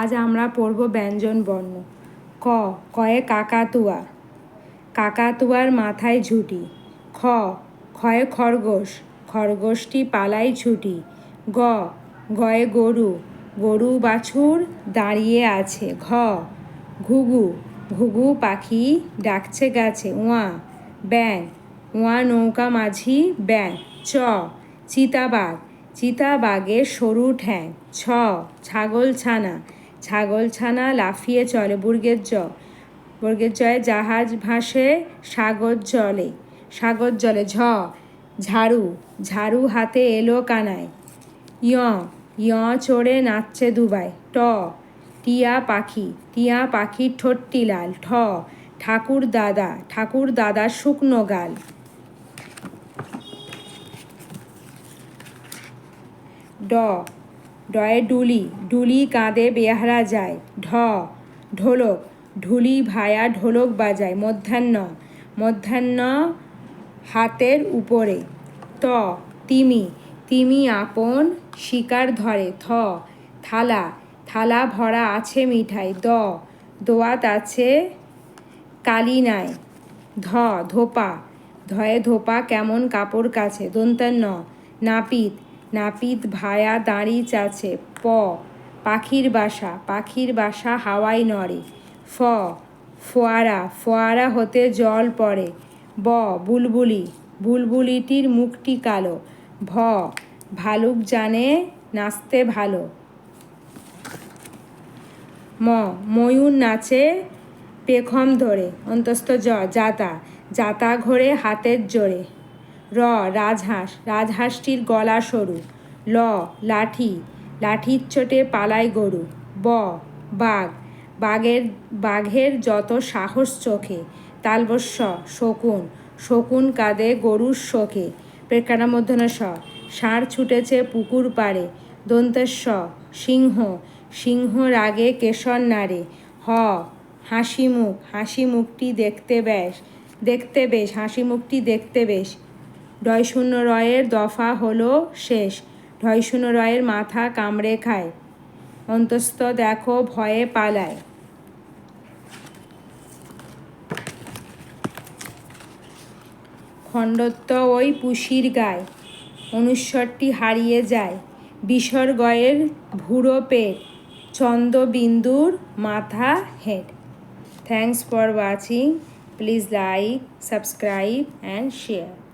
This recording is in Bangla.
আজ আমরা পড়ব ব্যঞ্জন বর্ণ। ক কয়ে কাকাতুয়া। কাকাতুয়ার মাথায় ঝুটি। খ খয়ে খরগোশ। খরগোশটি পালায় ছুটি। গ, গয়ে গরু। গরু বাছুর দাঁড়িয়ে আছে। ঘ, ঘুঘু। ঘুঘু পাখি ডাকছে গাছে। উয়া ব্যাং উয়া নৌকা মাঝি ব্যাং চ, চিতাবাঘ। চিতাবাঘের সরু ঠ্যাং। ছ, ছাগল ছানা। ছাগল ছানা লাফিয়ে চলে বুর্গের জ, বর্গের জয়ে জাহাজ ভাসে সাগর জলে সাগর জলে ঝ, ঝাড়ু ঝাড়ু হাতে এলো কানায় ইয় ইয় চড়ে নাচছে দুবাই ট, টিয়া পাখি, টিয়া পাখির ঠোঁটটি লাল, ঠ, ঠাকুর দাদা, ঠাকুর দাদার শুকনো গাল। ড ডয়ে ডুলি ডুলি কাঁদে বেহারা যায়, ঢ, ঢোলক, ঢুলি ভায়া ঢোলক বাজায়, মধ্যাহ্ন মধ্যাহ্ন হাতের উপরে, ত, তিমি তিমি আপন শিকার ধরে, থ, থালা থালা ভরা আছে মিঠাই, দ, দোয়াত আছে কালি নাই ধ, ধোপা, ধয়ে ধোপা কেমন কাপড় কাছে দন্তান্ন নাপিত নাপিত ভায়া দাঁড়ি চাছে, প, পাখির বাসা পাখির বাসা হাওয়ায় নড়ে, ফ, ফোয়ারা ফোয়ারা হতে জল পড়ে, ব, বুলবুলি, বুলবুলিটির মুখটি কালো, ভ, ভালুক জানে নাচতে ভালো, ম, ময়ূর নাচে পেখম ধরে, অন্তস্থ জ, জাতা জাতা ঘোরে হাতের জোরে র, রাজহাঁস, রাজহাঁসটির গলা সরু। ল, লাঠি, লাঠির চোটে পালায় গরু। ব, বাঘ। বাঘের বাঘের যত সাহস চোখে, তালবস্য, শকুন। শকুন কাঁদে গরুর শোকে। প্রেক্ষানা মধ্যন স, ষাঁড় ছুটেছে পুকুর পাড়ে। দন্তেশ্ব সিংহ। সিংহ রাগে কেশর নাড়ে। হ হাসি মুখ হাসি মুখটি দেখতে বেশ দেখতে বেশ হাসি মুখটি দেখতে বেশ। ডয় শূন্য রয়ের দফা হলো শেষ। ঢয় শূন্য রয়ের মাথা কামড়ে খায়। অন্তস্থ দেখো, ভয়ে পালায়। খণ্ডত্ব ওই পুষির গায়। অনুস্বরটি হারিয়ে যায়। বিসর্গয়ের ভুরো পেট। চন্দ্রবিন্দুর মাথা head thanks for watching. Please like, subscribe and share.